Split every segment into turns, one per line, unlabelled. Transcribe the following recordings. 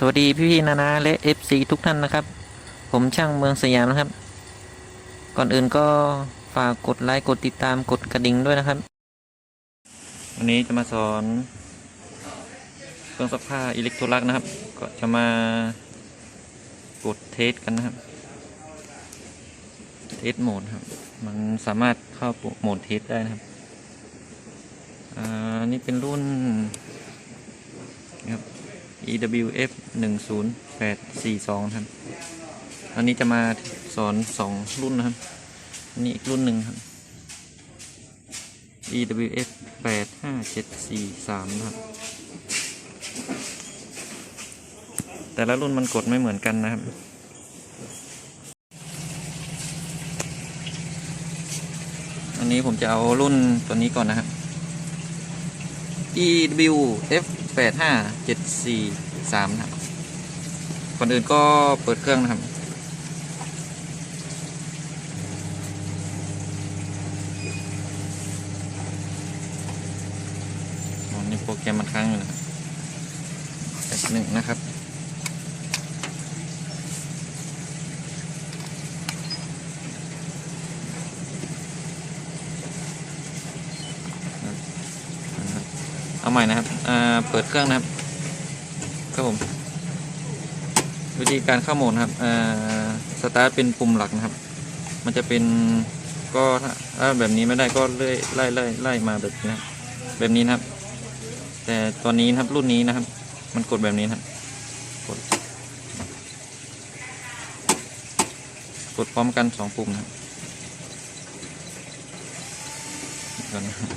สวัสดีพี่ๆนานาและ FC ทุกท่านนะครับ ผมช่างเมืองสยามนะครับ ก่อนอื่นก็ฝากกดไลค์กดติดตามกดกระดิ่งด้วยนะครับ วันนี้จะมาสอน เครื่องซักผ้าอิเล็กโทรลักนะครับ ก็จะมากดเทสกันนะครับ เทสโหมดครับ มันสามารถเข้าโหมดเทสได้นะครับอ่านี่เป็นรุ่นนะครับ EWF 1 0 8 4 2ครับอันนี้จะมาสอนสองรุ่นนะครับนนี้อีกรุ่นหนึ่งครับ EWF 8 5 7 4 3 นะครับ แต่ละรุ่นมันกดไม่เหมือนกันนะครับอันนี้ผมจะเอารุ่นตัวนี้ก่อนนะครับ EWF 8 5 7 4 3 นะครับก่อนอื่นก็เปิดเครื่องนะครับอ๋อนี่โปรแกรมมันค้างอยู่นะครับแป๊บหนึ่งนะครับ เอาใหม่นะครับอ่าเปิดเครื่องนะครับครับผมวิธีการเข้าโหมดครับอ่าสตาร์ทเป็นปุ่มหลักนะครับ มันจะเป็นก็ถ้าถ้าแบบนี้ไม่ได้ก็เลื่อยไล่ไล่ไล่มาแบบนี้นะครับแบบนี้นะครับ แต่ตอนนี้นะครับรุ่นนี้นะครับ มันกดแบบนี้นครับกดกดพร้อมกันสองปุ่มนะครับเดี๋ยวนะครับ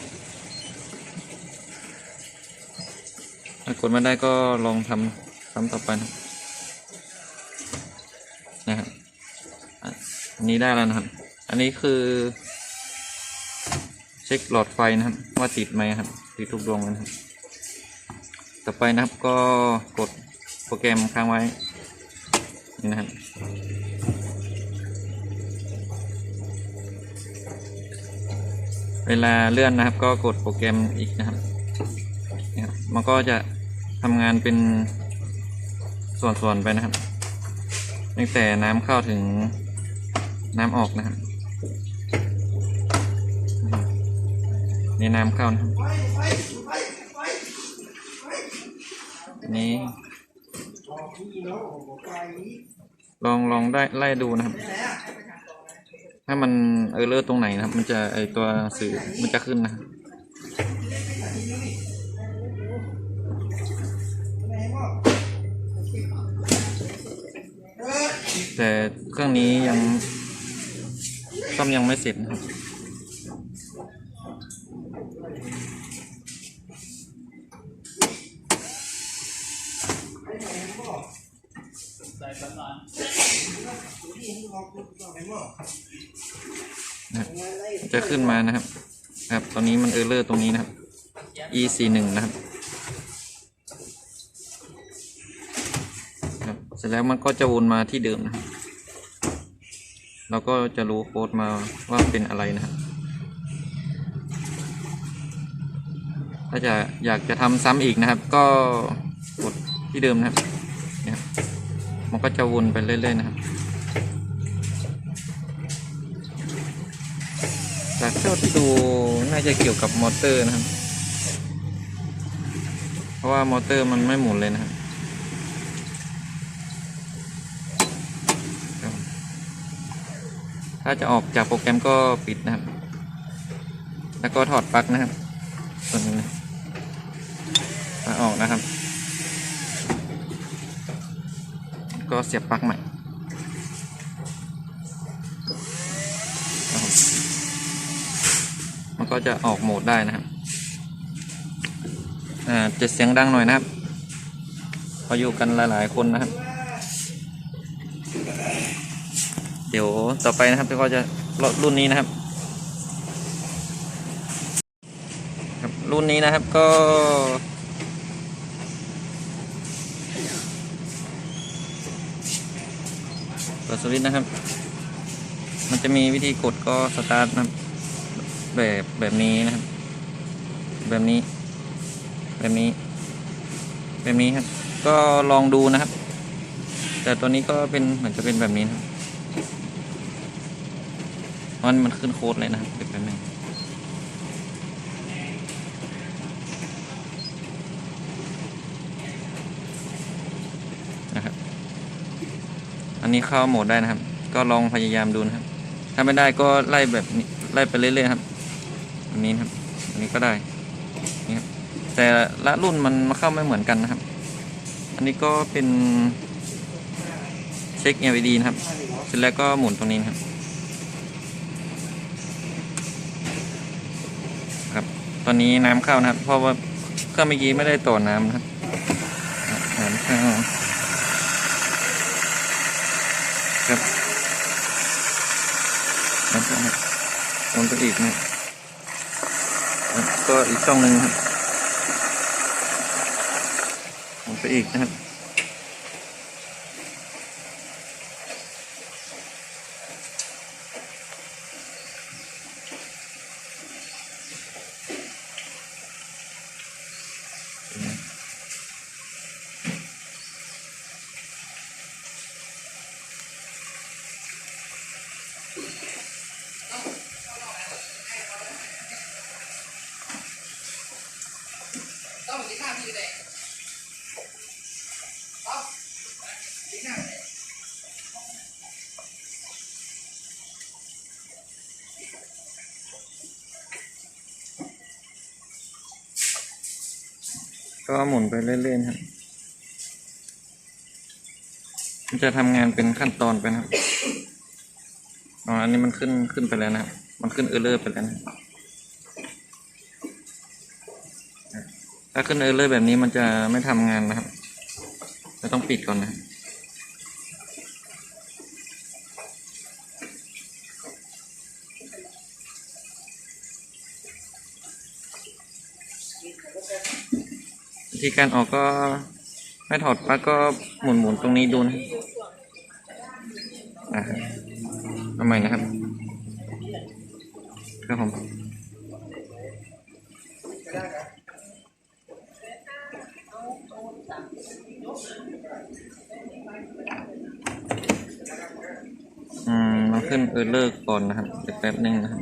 ถ้า กดไม่ได้ก็ลองทำซ้ำต่อไปนะครับอันนี้ได้แล้วนะครับ อันนี้คือ เช็คหลอดไฟนะครับ ว่าติดไหมครับ ติดทุกดวงเลยครับ ต่อไปนะครับก็กดโปรแกรมค้างไว้นี่นะครับเวลาเลื่อนนะครับก็กดโปรแกรมอีกนะครับ มันก็จะ ทำงานเป็นส่วนๆไปนะครับ ตั้งแต่น้ำเข้าถึงน้ำออกนะครับ นี่น้ำเข้านะครับนี้ลองลองได้ไล่ดูนะครับ ถ้ามันเออเลอร์ตรงไหนนะครับ มันจะไอตัวสื่อมันจะขึ้นนะครับ แต่เครื่องนี้ยังซ่อมยังไม่เสร็จนะครับจะขึ้นมานะครับ ครับ ตอนนี้มันเออร์เลอร์ตรงนี้นะครับ e 4 1นะครับครับ เสร็จแล้วมันก็จะวนมาที่เดิมนะครับเราก็จะรู้โค้ดมาว่าเป็นอะไรนะครับถ้าจะอยากจะทำซ้ำอีกนะครับ ก็กดที่เดิมนะครับเนี่ยมันก็จะวนไปเรื่อยๆนะครับจากเท่าที่ดูน่าจะเกี่ยวกับมอเตอร์นะครับ เพราะว่ามอเตอร์มันไม่หมุนเลยนะครับ ถ้าจะออกจากโปรแกรมก็ปิดนะครับ แล้วก็ถอดปลั๊กนะครับตัวนี้นะมาออกนะครับ ก็เสียบปลั๊กใหม่มันก็จะออกโหมดได้นะครับอ่าจะเสียงดังหน่อยนะครับพออยู่กันหลาย ๆ คนนะครับ เดี๋ยวต่อไปนะครับก็จะรุ่นนี้นะครับ ครับรุ่นนี้นะครับก็เปิดสวิตช์นะครับ มันจะมีวิธีกดก็สตาร์ทนะแบบแบบนี้นะครับ แบบนี้ แบบนี้ แบบนี้ครับ ก็ลองดูนะครับ แต่ตัวนี้ก็เป็นเหมือนจะเป็นแบบนี้นะครับ มันมันขึ้นโค้ดเลยนะครับเดี๋ยวแป๊บนึงนะครับ อันนี้เข้าโหมดได้นะครับ ก็ลองพยายามดูนะครับ ถ้าไม่ได้ก็ไล่แบบนี้ไล่ไปเรื่อยๆครับอันนี้ครับ อันนี้ก็ได้นี่ครับแต่ละรุ่นมันเข้าไม่เหมือนกันนะครับ อันนี้ก็เป็น เช็ค LED นะครับ เสร็จแล้วก็หมุนตรงนี้นะครับ ครับ ตอนนี้น้ำเข้านะครับ เพราะว่าเครื่องเมื่อกี้ไม่ได้ต่อน้ำนะครับน้ำเข้าครับน้ำเข้าครับหมุนไปอีกนะครับก็อีกช่องหนึ่งครับหมุนไปอีกนะครับ ก็หมุนไปเรื่อยๆครับมันจะทำงานเป็นขั้นตอนไปนะครับอ๋ออันนี้มันขึ้นขึ้นไปแล้วนะมันขึ้นเออร์เลอร์ไปแล้วนะถ้าขึ้นเออร์เลอร์แบบนี้มันจะไม่ทำงานนะครับจะต้องปิดก่อนนะครับ วิ ธีการออกก็ไม่ถอดปลั๊กก็หมุนหมุนตรงนี้ดูนะอ่าเอาใหม่นะครับครับผมอืมมาขึ้นเออเลิกก่อนนะครับเดี๋ยวแป๊บนึงนะครับ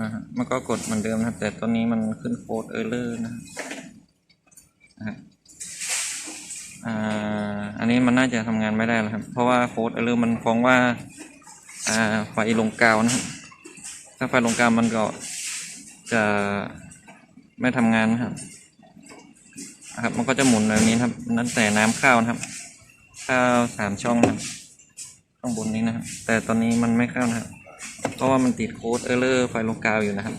นะฮะมันก็กดเหมือนเดิมนะครับ แต่ตัวนี้มันขึ้นโค้ดเออร์เลอร์นะครับนะฮะอ่าอันนี้มันน่าจะทำงานไม่ได้แล้วครับ เพราะว่าโค้ดเออร์เลอร์มันฟ้องว่าอ่าไฟลงกาวนะครับถ้าไฟลงกาวมันก็จะไม่ทำงานนะครับครับมันก็จะหมุนแบบนี้ครับ นั่นแต่น้ำเข้านะครับเข้าวสามช่องนะครับข้างบนนี้นะครับแต่ตอนนี้มันไม่เข้านะครับ เพราะว่ามันติดโค้ดเออร์เลอร์ไฟลงกาวอยู่นะครับ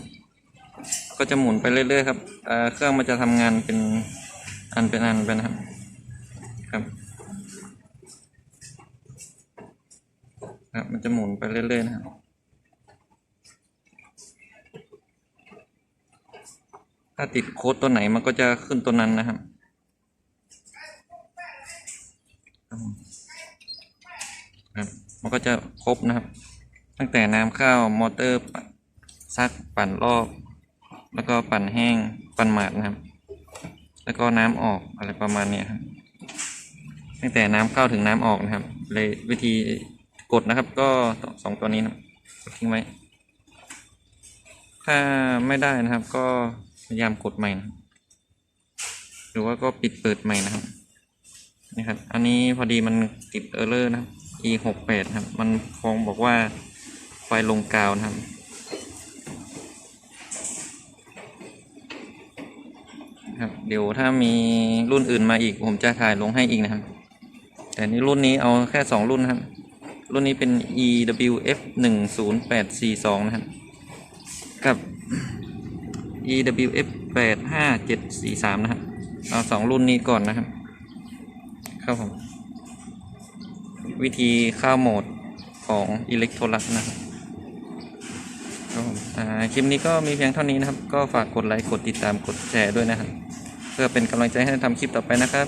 ก็จะหมุนไปเรื่อยๆครับเเครื่องมันจะทำงานเป็นอันเป็นอันไปนะครับครับครับมันจะหมุนไปเรื่อยๆนะครับถ้าติดโค้ดตัวไหนมันก็จะขึ้นตัวนั้นนะครับครับ มันก็จะครบนะครับ ตั้งแต่น้ำเข้ามอเตอร์ซักปั่นรอบ แล้วก็ปั่นแห้งปั่นหมาดนะครับ แล้วก็น้ำออกอะไรประมาณนี้ครับตั้งแต่น้ำเข้าถึงน้ำออกนะครับ เลยวิธีกดนะครับ ก็สองตัวนี้นะทิ้งไว้ถ้าไม่ได้นะครับ ก็พยายามกดใหม่นะหรือว่าก็ปิดเปิดใหม่นะครับนี่ครับ อันนี้พอดีมันติดเออร์เลอร์นะครับ e หกแปดครับ มันคงบอกว่า ไฟลงกาวนะครับครับ เดี๋ยวถ้ามีรุ่นอื่นมาอีก ผมจะถ่ายลงให้อีกนะครับ แต่นี่รุ่นนี้เอาแค่สองรุ่นนะครับ รุ่นนี้เป็น EWF หนึ่งศูนย์แปดสี่สองนะครับ กับ EWF แปดห้าเจ็ดสี่สามนะครับ เอาสองรุ่นนี้ก่อนนะครับ ครับผม วิธีเข้าโหมดของอิเล็กโทรลักนะครับ คลิปนี้ก็มีเพียงเท่านี้นะครับ ก็ฝากกดไลค์ กดติดตาม กดแชร์ด้วยนะครับ เพื่อเป็นกำลังใจให้ทำคลิปต่อไปนะครับ